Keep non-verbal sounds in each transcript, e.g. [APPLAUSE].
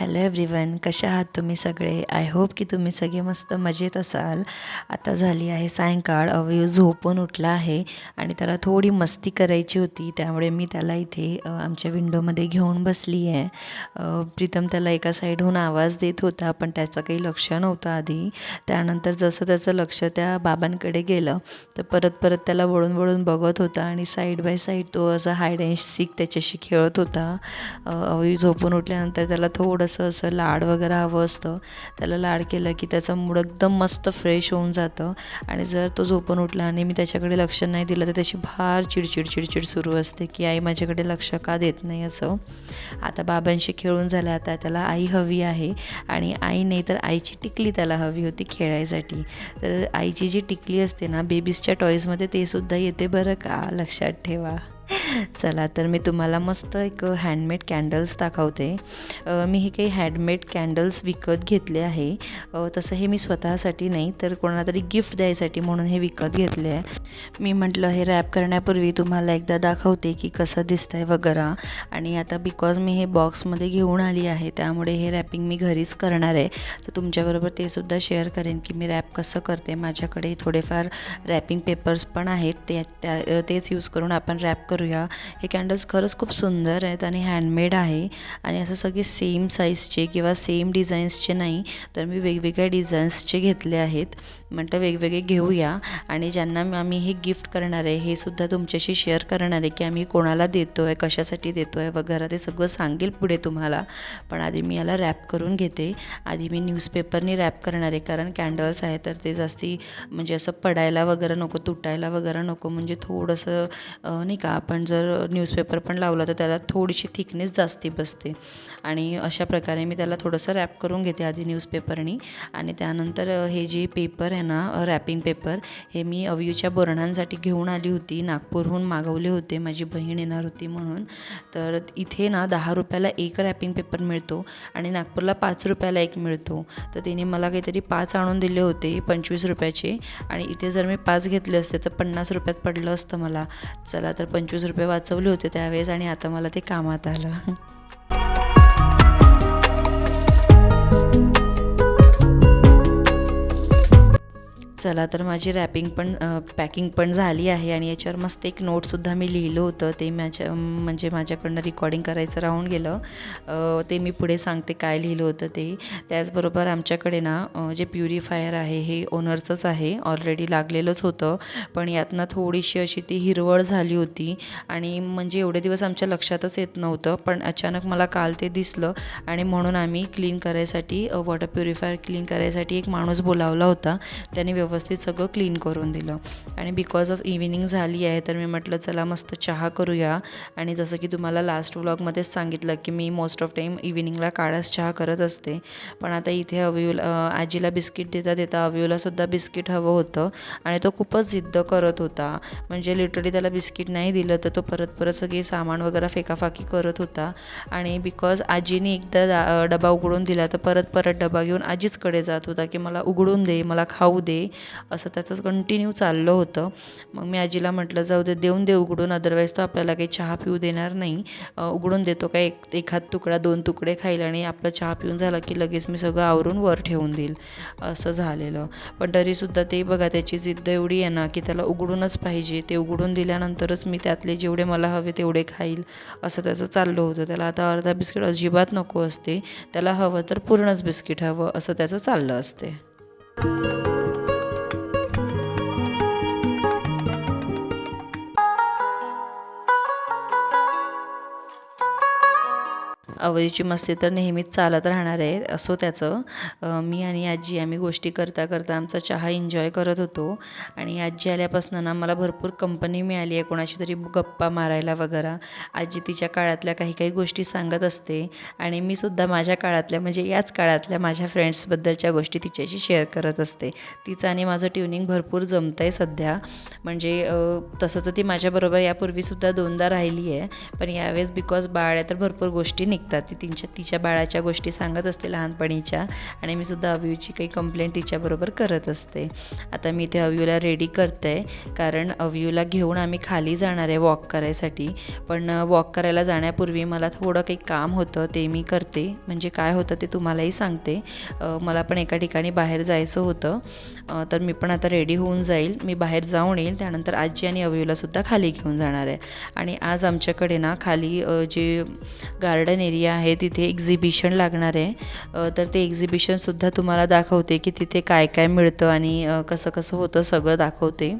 Hello everyone कशा आहात तुम्ही सगळे? आय होप की तुम्ही सगळे मस्त मजेत असाल. आता झाली आहे सायंकाळ. अवयव झोपून उठला आहे आणि त्याला थोडी मस्ती करायची होती. त्यामुळे मी त्याला इथे आमच्या विंडोमध्ये घेऊन बसली आहे. प्रीतम त्याला एका साईडहून आवाज देत होता पण त्याचं काही लक्ष नव्हतं आधी. त्यानंतर जसं त्याचं लक्ष त्या बाबांकडे गेलं तर परत परत त्याला वळून वळून बघत होता आणि साईड बाय साईड तो असं हायड अँड सीक त्याच्याशी खेळत होता. अवयू झोपून उठल्यानंतर त्याला असं असं लाड वगैरे हवं असतं. त्याला लाड केलं की त्याचं मूड एकदम मस्त फ्रेश होऊन जातं. आणि जर तो झोपून उठला आणि मी त्याच्याकडे लक्ष नाही दिलं तर त्याची फार चिडचिड चिडचिड सुरू असते की आई माझ्याकडे लक्ष का देत नाही असं. आता बाबांशी खेळून झालं आता त्याला आई हवी आहे. आणि आई नाही तर आईची टिकली त्याला हवी होती खेळायसाठी. तर आईची जी टिकली असते ना बेबीजच्या टॉईजमध्ये ते सुद्धा येते बरं का? लक्षात ठेवा. चला तर मी तुम्हाला मस्त एक हँडमेड कॅन्डल्स दाखवते. मी हे काही हँडमेड कॅन्डल्स विकत घेतले आहे. तसं हे मी स्वतःसाठी नाही तर कोणाला तरी गिफ्ट द्यायसाठी म्हणून हे विकत घेतले आहे. मी म्हटलं हे रॅप करण्यापूर्वी तुम्हाला एकदा दाखवते की कसं दिसतं आहे वगैरे. आणि आता बिकॉज मी हे बॉक्समध्ये घेऊन आली आहे त्यामुळे हे रॅपिंग मी घरीच करणार आहे. तर तुमच्याबरोबर ते सुद्धा शेअर करेन की मी रॅप कसं करते. माझ्याकडे थोडेफार रॅपिंग पेपर्स पण आहेत ते त्या तेच यूज करून आपण रॅप करूया. हे कॅन्डल्स खरंच खूप सुंदर आहेत आणि हँडमेड आहे. आणि असं सगळे सेम साईजचे किंवा सेम डिझाईन्सचे नाही तर मी वेगवेगळ्या डिझाईन्सचे घेतले आहेत. म्हटलं वेगवेगळे घेऊया. आणि ज्यांना आम्ही हे गिफ्ट करणार आहे हे सुद्धा तुमच्याशी शेअर करणार आहे की आम्ही कोणाला देतो आहे कशासाठी देतो आहे वगैरे ते सगळं सांगेल पुढे तुम्हाला. पण आधी मी याला रॅप करून घेते. आधी मी न्यूजपेपरनी रॅप करणार आहे कारण कॅन्डल्स आहे तर ते जास्ती म्हणजे असं पडायला वगैरे नको तुटायला वगैरे नको. म्हणजे थोडंसं नाही का आपण जर न्यूजपेपर पण लावला तर त्याला थोडीशी थिकनेस जास्ती बसते. आणि अशा प्रकारे मी त्याला थोडंसं रॅप करून घेते आधी न्यूजपेपरनी आणि त्यानंतर हे जे पेपर आहे ना रॅपिंग पेपर हे मी अवयूच्या बोरणांसाठी घेऊन आली होती. नागपूरहून मागवले होते. माझी बहीण येणार होती म्हणून. तर इथे ना दहा रुपयाला एक रॅपिंग पेपर मिळतो आणि नागपूरला पाच रुपयाला एक मिळतो. तर तिने मला काहीतरी पाच आणून दिले होते पंचवीस रुपयाचे. आणि इथे जर मी पाच घेतले असते तर पन्नास रुपयात पडलं असतं मला. चला तर पंचवीस रुपये वाचवले होते त्यावेळेस आणि आता मला ते कामात आलं. चला तर माझी रॅपिंग पण पॅकिंग पण झाली आहे आणि याच्यावर मस्त एक नोटसुद्धा मी लिहिलं होतं. ते माझ्या म्हणजे माझ्याकडनं रेकॉर्डिंग करायचं राहून गेलं. ते मी पुढे सांगते काय लिहिलं होतं ते. त्याचबरोबर आमच्याकडे ना जे प्युरिफायर आहे हे ओनरचंच आहे. ऑलरेडी लागलेलंच होतं. पण यातनं थोडीशी अशी ती हिरवळ झाली होती. आणि म्हणजे एवढे दिवस आमच्या लक्षातच येत नव्हतं. पण अचानक मला काल ते दिसलं. आणि म्हणून आम्ही क्लीन करायसाठी वॉटर प्युरिफायर क्लीन करायसाठी एक माणूस बोलावला होता. त्याने व्यवस्थित व्यवस्थित सगळं क्लीन करून दिलं. आणि बिकॉज ऑफ इव्हिनिंग झाली आहे तर मी म्हटलं चला मस्त चहा करूया. आणि जसं की तुम्हाला लास्ट व्लॉगमध्येच सांगितलं की मी मोस्ट ऑफ टाईम इव्हिनिंगला काळाच चहा करत असते. पण आता इथे अव्यूला आजीला बिस्किट देता देता अव्यूलासुद्धा बिस्किट हवं होतं. आणि तो खूपच जिद्द करत होता. म्हणजे लिटरली त्याला बिस्किट नाही दिलं तर तो परत परत सगळी सामान वगैरे फेकाफाकी करत होता. आणि बिकॉज आजीने एकदा दा- डबा उघडून दिला तर परत परत डबा घेऊन आजीचकडे जात होता की मला उघडून दे मला खाऊ दे. असं त्याचं कंटिन्यू चाललं होतं. मग मी आजीला म्हटलं जाऊ दे देऊन दे उघडून अदरवाईज तो आपल्याला काही चहा पिऊ देणार नाही. उघडून देतो काय एक एखाद तुकडा दोन तुकडे खाईल आणि आपलं चहा पिऊन झाला की लगेच मी सगळं आवरून वर ठेवून देईल. असं झालेलं. पण तरीसुद्धा ते बघा त्याची जिद्द एवढी आहे ना की त्याला उघडूनच पाहिजे. ते उघडून दिल्यानंतरच मी त्यातले जेवढे मला हवे तेवढे खाईल. असं त्याचं चाललं होतं. त्याला आता अर्धा बिस्किट अजिबात नको असते. त्याला हवं तर पूर्णच बिस्किट हवं असं त्याचं चाललं असते. अवयची मस्ती तर नेहमीच चालत राहणार आहे असो त्याचं. मी आणि आजी आम्ही गोष्टी करता करता आमचा चहा एन्जॉय करत होतो. आणि आजी आल्यापासून ना मला भरपूर कंपनी मिळाली आहे कोणाशी तरी गप्पा मारायला वगैरे. आजी तिच्या काळातल्या काही काही गोष्टी सांगत असते. आणि मी सुद्धा माझ्या काळातल्या म्हणजे याच काळातल्या माझ्या फ्रेंड्सबद्दलच्या गोष्टी तिच्याशी शेअर करत असते. तिचं आणि माझं ट्युनिंग भरपूर जमतं आहे सध्या. म्हणजे तसं तर ती माझ्याबरोबर यापूर्वीसुद्धा दोनदा राहिली आहे. पण यावेळेस बिकॉज बाळ आहे तर भरपूर गोष्टी निघतात. निघतात ती तिच्या तिच्या बाळाच्या गोष्टी सांगत असते लहानपणीच्या आणि मी सुद्धा अव्यूची काही कंप्लेंट तिच्याबरोबर करत असते. आता मी ते अव्यूला रेडी करते कारण अव्यूला घेऊन आम्ही खाली जाणार आहे वॉक करायसाठी. पण वॉक करायला जाण्यापूर्वी मला थोडं काही काम होतं ते मी करते. म्हणजे काय होतं ते तुम्हालाही सांगते. मला पण एका ठिकाणी बाहेर जायचं होतं. तर मी पण आता रेडी होऊन जाईल. मी बाहेर जाऊन येईल. त्यानंतर आजी आणि अव्यूलासुद्धा खाली घेऊन जाणार आहे. आणि आज आमच्याकडे ना खाली जे गार्डन एरिया आहे तिथे एक्झिबिशन लागणार आहे. तर ते एक्झिबिशनसुद्धा तुम्हाला दाखवते की तिथे काय काय मिळतं आणि कसं कसं होतं सगळं दाखवते.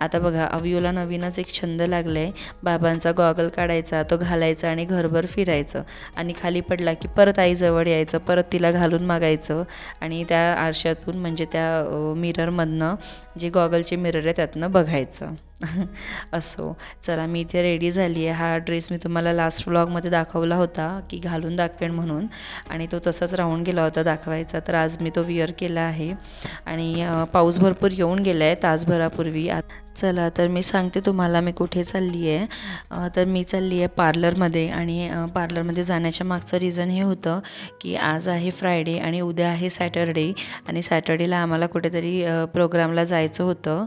आता बघा अवयूला नवीनच एक छंद लागला आहे बाबांचा गॉगल काढायचा तो घालायचा आणि घरभर फिरायचं. आणि खाली पडला की परत आईजवळ यायचं परत तिला घालून मागायचं. आणि त्या आरशातून म्हणजे त्या मिररमधनं जे गॉगलचे मिरर आहे त्यातनं बघायचं. [LAUGHS] असो. चला मी इथे रेडी झाली आहे. हा ड्रेस मी तुम्हाला लास्ट व्लॉगमध्ये दाखवला होता की घालून दाखवेन म्हणून. आणि तो तसाच राहून गेला होता दाखवायचा. तर आज मी तो विअर केला आहे. आणि पाऊस भरपूर येऊन गेला आहे तासभरापूर्वी. चला तर मी सांगते तुम्हाला मी कुठे चालली आहे. तर मी चालली आहे पार्लरमध्ये आणि पार्लरमध्ये जाण्याच्या मागचं रिझन हे होतं की आज आहे फ्रायडे आणि उद्या आहे सॅटरडे आणि सॅटर्डेला आम्हाला कुठेतरी प्रोग्रामला जायचं होतं.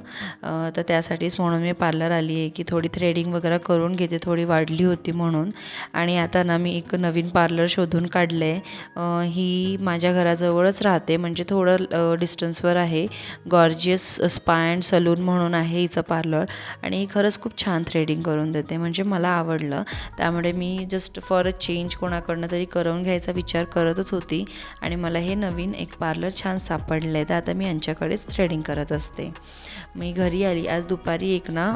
तर त्यासाठीच म्हणून मी पार्लर आली आहे की थोडी थ्रेडिंग वगैरे करून घेते थोडी वाढली होती म्हणून. आणि आता ना मी एक नवीन पार्लर शोधून काढलं आहे ही माझ्या घराजवळच राहते म्हणजे थोडं डिस्टन्सवर आहे. गॉर्जियस स्पा अँड सलून म्हणून आहे हिचं पार्लर आणि ही खरंच खूप छान थ्रेडिंग करून देते म्हणजे मला आवडलं. त्यामुळे मी जस्ट फॉर अ चेंज कोणाकडनं तरी करून घ्यायचा विचार करतच होती आणि मला हे नवीन एक पार्लर छान सापडलं आहे. तर आता मी यांच्याकडेच थ्रेडिंग करत असते. मी घरी आली. आज दुपारी एक ना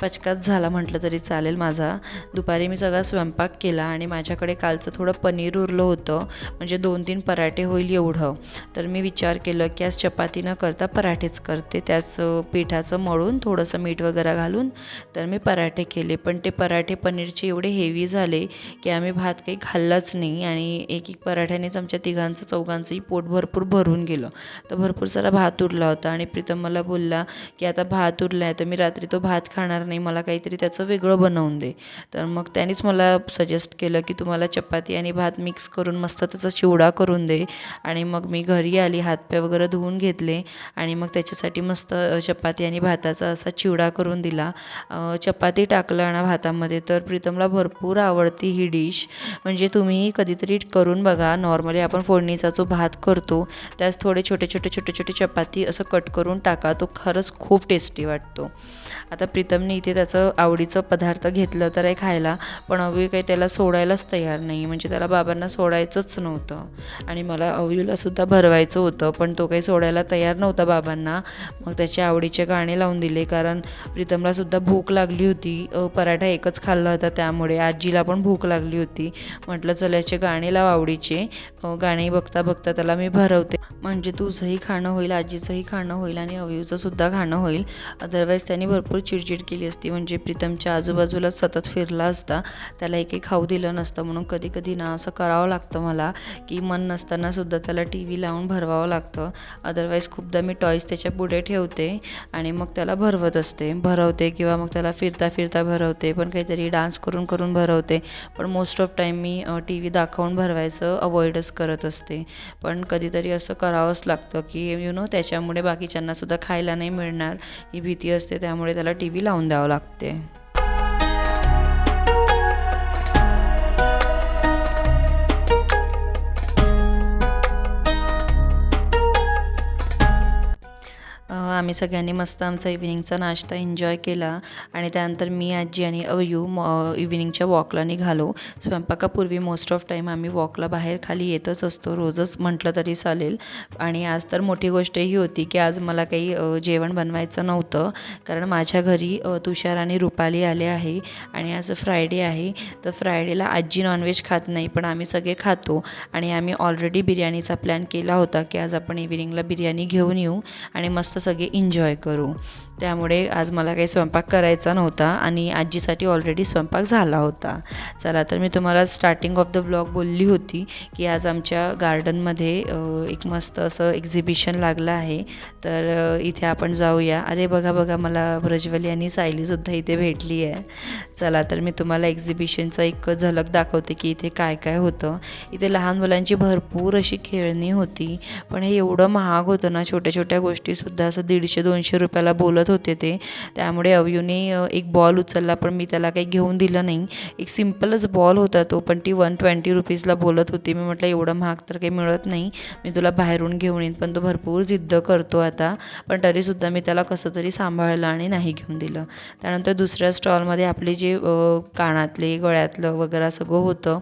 पचकाच झाला म्हटलं तरी चालेल माझा. दुपारी मी सगळा स्वयंपाक केला आणि माझ्याकडे कालचं थोडं पनीर उरलं होतं. म्हणजे दोन तीन पराठे होईल एवढं. तर मी विचार केलं की आज चपाती न करता पराठेच करते. त्याच पिठाचं मळून थोडंसं मीठ वगैरे घालून तर मी पराठे केले. पण ते पराठे पनीरचे एवढे हेवी झाले की आम्ही भात काही खाल्लाच नाही आणि एक एक पराठ्यानेच आमच्या तिघांचं चौघांचंही पोट भरपूर भरून गेलं. तर भरपूर सारा भात उरला होता आणि प्रीतम मला बोलला की आता भात उरला आहे तर मी रात्री तो भात खाणार नाही मला काहीतरी त्याचं वेगळं बनवून दे. तर मग त्यानेच मला सजेस्ट केलं की तुम्हाला चपाती आणि भात मिक्स करून मस्त त्याचा चिवडा करून दे. आणि मग मी घरी आली हातपाय वगैरे धुवून घेतले आणि मग त्याच्यासाठी मस्त चपाती आणि भात भाताचा असा चिवडा करून दिला. चपाती टाकलं ना भातामध्ये. तर प्रीतमला भरपूर आवडती ही डिश. म्हणजे तुम्ही कधीतरी करून बघा. नॉर्मली आपण फोडणीचा जो भात करतो त्यास थोडे छोटे छोटे छोटे छोटे चपाती असं कट करून टाका. तो खरंच खूप टेस्टी वाटतो. आता प्रीतमने इथे त्याचं आवडीचं पदार्थ घेतलं तर आहे खायला. पण अवयू काही त्याला सोडायलाच तयार नाही. म्हणजे त्याला बाबांना सोडायचंच नव्हतं. आणि मला अवयूला सुद्धा भरवायचं होतं. पण तो काही सोडायला तयार नव्हता बाबांना. मग त्याचे आवडीचे गाणे लावून दिले. कारण प्रीतमला सुद्धा भूक लागली होती. पराठा एकच खाल्ला होता त्यामुळे आजीला पण भूक लागली होती. म्हटलं चल याचे गाणे लाव आवडीचे. गाणे बघता बघता त्याला मी भरवते. म्हणजे तुझंही खाणं होईल आजीचंही खाणं होईल आणि अवयूचं सुद्धा खाणं होईल. अदरवाईज त्यांनी भरपूर चिडचिड केली असती. म्हणजे प्रीतमच्या आजूबाजूला सतत फिरला असता. त्याला एकही खाऊ दिलं नसतं. म्हणून कधी कधी ना असं करावं लागतं मला की मन नसताना सुद्धा त्याला टी व्ही लावून भरवावं लागतं. अदरवाईज खूपदा मी टॉईज त्याच्या पुढे ठेवते आणि मग त्याला भरवत असते. भरवते किंवा मग त्याला फिरता फिरता भरवते पण काहीतरी डान्स करून करून भरवते. पण मोस्ट ऑफ टाईम मी टी व्ही दाखवून भरवायचं अवॉइडच करत असते. पण कधीतरी असं करावंच लागतं की यु नो त्याच्यामुळे बाकीच्यांनासुद्धा खायला नाही मिळणार. ही भीती असते त्यामुळे त्याला टी व्ही लावून द्यावं लागते. आम्ही सगळ्यांनी मस्त आमचा इव्हिनिंगचा नाश्ता एन्जॉय केला. आणि त्यानंतर मी आजी आणि अवयू इव्हिनिंगच्या वॉकला निघालो. स्वयंपाकापूर्वी मोस्ट ऑफ टाईम आम्ही वॉकला बाहेर खाली येतच असतो. रोजच म्हटलं तरी चालेल. आणि आज तर मोठी गोष्ट ही होती की आज मला काही जेवण बनवायचं नव्हतं. कारण माझ्या घरी तुषार आणि रुपाली आले आहे. आणि आज फ्रायडे आहे. तर फ्रायडेला आजी नॉनव्हेज खात नाही पण आम्ही सगळे खातो. आणि आम्ही ऑलरेडी बिर्याणीचा प्लॅन केला होता की आज आपण इव्हिनिंगला बिर्याणी घेऊन येऊ. आणि मस्त सगळे एन्जॉय करू. त्यामुळे आज मला काही स्वयंपाक करायचा नव्हता आणि आजीसाठी ऑलरेडी स्वयंपाक झाला होता. चला तर मी तुम्हाला स्टार्टिंग ऑफ द ब्लॉग बोलली होती की आज आमच्या गार्डनमध्ये एक मस्त असं एक्झिबिशन लागलं आहे. तर इथे आपण जाऊया. अरे बघा बघा मला ब्रजवली आणि सायलीसुद्धा इथे भेटली आहे. चला तर मी तुम्हाला एक्झिबिशनचं एक झलक दाखवते की इथे काय काय होतं. इथे लहान मुलांची भरपूर अशी खेळणी होती पण हे एवढं महाग होतं ना छोट्या छोट्या गोष्टीसुद्धा असं दीडशे दोनशे रुपयाला बोलत होते ते. त्यामुळे अवयूने एक बॉल उचलला पण मी त्याला काही घेऊन दिलं नाही. एक सिम्पलच बॉल होता तो पण ती वन ट्वेंटी रुपीजला बोलत होती. मी म्हटलं एवढं महाग तर काही मिळत नाही. मी तुला बाहेरून घेऊन येईन पण तो भरपूर जिद्द करतो आता. पण तरीसुद्धा मी त्याला कसं तरी सांभाळलं आणि नाही घेऊन दिलं. त्यानंतर दुसऱ्या स्टॉलमध्ये आपले जे कानातले गळ्यातलं वगैरे सगळं होतं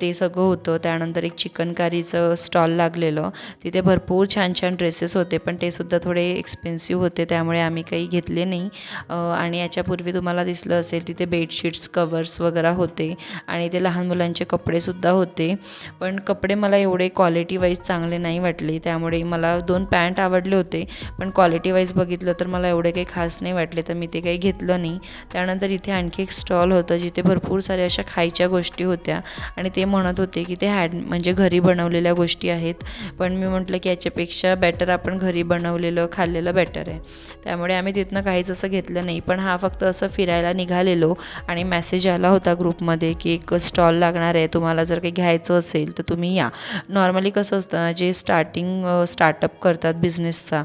ते सगळं होतं. त्यानंतर एक चिकनकारीचं स्टॉल लागलेलं. तिथे भरपूर छान छान ड्रेसेस होते पण ते सुद्धा थोडे एक्सपेन्सिव्ह होते त्यामुळे आम्ही काही घेतले नाही. आणि याच्यापूर्वी तुम्हाला दिसलं असेल तिथे बेडशीट्स कवर्स वगैरे होते आणि ते लहान मुलांचे कपडेसुद्धा होते. पण कपडे मला एवढे क्वालिटी वाईज चांगले नाही वाटले त्यामुळे मला दोन पॅन्ट आवडले होते. पण क्वालिटी वाईज बघितलं तर मला एवढे काही खास नाही वाटले तर मी ते काही घेतलं नाही. त्यानंतर इथे आणखी एक स्टॉल होतं जिथे भरपूर साऱ्या अशा खायच्या गोष्टी होत्या. आणि ते म्हणत होते की ते हँड म्हणजे घरी बनवलेल्या गोष्टी आहेत. पण मी म्हटलं की याच्यापेक्षा बेटर आपण घरी बनवलेलं खाल्लेलं बेटर आहे. त्यामुळे आम्ही तिथनं काहीच असं घेतलं नाही. पण हा फक्त असं फिरायला निघालेलो आणि मेसेज आला होता ग्रुपमध्ये की एक स्टॉल लागणार आहे तुम्हाला जर काही घ्यायचं असेल तर तुम्ही या. नॉर्मली कसं असतं जे स्टार्टिंग स्टार्टअप करतात बिझनेसचा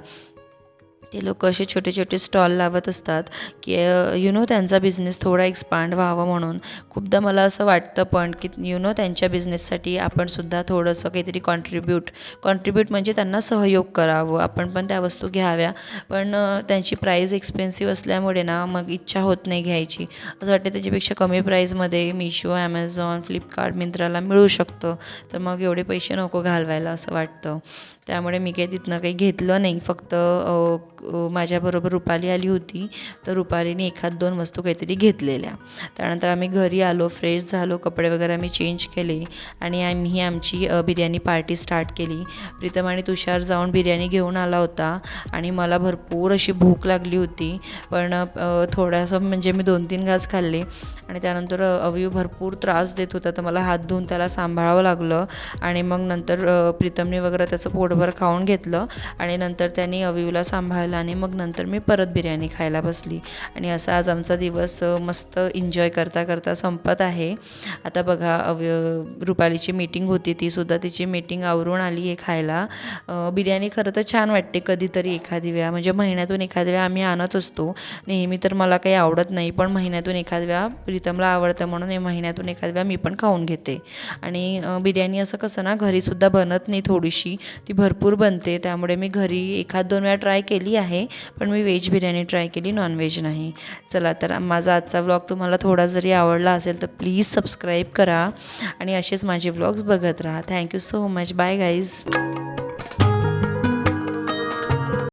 ते लोक असे छोटे छोटे स्टॉल लावत असतात की यु नो त्यांचा बिझनेस थोडा एक्सपांड व्हावा म्हणून. खूपदा मला असं वाटतं पण की यु नो त्यांच्या बिझनेससाठी आपणसुद्धा थोडंसं काहीतरी कॉन्ट्रीब्यूट कॉन्ट्रीब्यूट म्हणजे त्यांना सहयोग करावं आपण पण त्या वस्तू घ्याव्या. पण त्यांची प्राईज एक्सपेन्सिव्ह असल्यामुळे ना मग इच्छा होत नाही घ्यायची. असं वाटतं त्याच्यापेक्षा कमी प्राईजमध्ये मिशो ॲमेझॉन फ्लिपकार्ट मिंत्राला मिळू शकतं. तर मग एवढे पैसे नको घालवायला असं वाटतं. त्यामुळे मी काही तिथनं काही घेतलं नाही. फक्त माझ्याबरोबर रुपाली आली होती तर रुपालीने एखाद दोन वस्तू काहीतरी घेतलेल्या. त्यानंतर आम्ही घरी आलो फ्रेश झालो कपडे वगैरे आम्ही चेंज केले आणि आम्ही आमची बिर्याणी पार्टी स्टार्ट केली. प्रीतम आणि तुषार जाऊन बिर्याणी घेऊन आला होता आणि मला भरपूर अशी भूक लागली होती. पण थोडासा थोडंसं म्हणजे मी दोन तीन घास खाल्ले आणि त्यानंतर अवयू भरपूर त्रास देत होता तर मला हात धुवून त्याला सांभाळावं लागलं आणि मग नंतर प्रीतमने वगैरे त्याचं पोटभर खाऊन घेतलं आणि नंतर त्यांनी सांभाळ सांभाळलं आणि मग नंतर मी परत बिर्याणी खायला बसली. आणि असा आज आमचा दिवस मस्त एन्जॉय करता करता संपत आहे. आता बघा अव्य रुपालीची मीटिंग होती तीसुद्धा तिची मीटिंग आवरून आली आहे खायला. बिर्याणी खरं तर छान वाटते कधीतरी एखादी वेळा. म्हणजे महिन्यातून एखाद्या वेळा आम्ही आणत असतो. नेहमी तर मला काही आवडत नाही पण महिन्यातून एखाद वेळा प्रीतमला आवडतं म्हणून हे महिन्यातून एखाद वेळा मी पण खाऊन घेते. आणि बिर्याणी असं कसं ना घरीसुद्धा बनत नाही थोडीशी. ती भरपूर बनते. त्यामुळे मी घरी एखाद दोन वेळा ट्राय केली आहे पण मी व्हेज बिर्याणी ट्राय केली नॉनव्हेज नाही. चला तर माझा आजचा व्लॉग तुम्हाला थोडा जरी आवडला असेल तर प्लीज सबस्क्राईब करा आणि असेच माझे व्लॉग्स बघत राहा. Thank you so much bye guys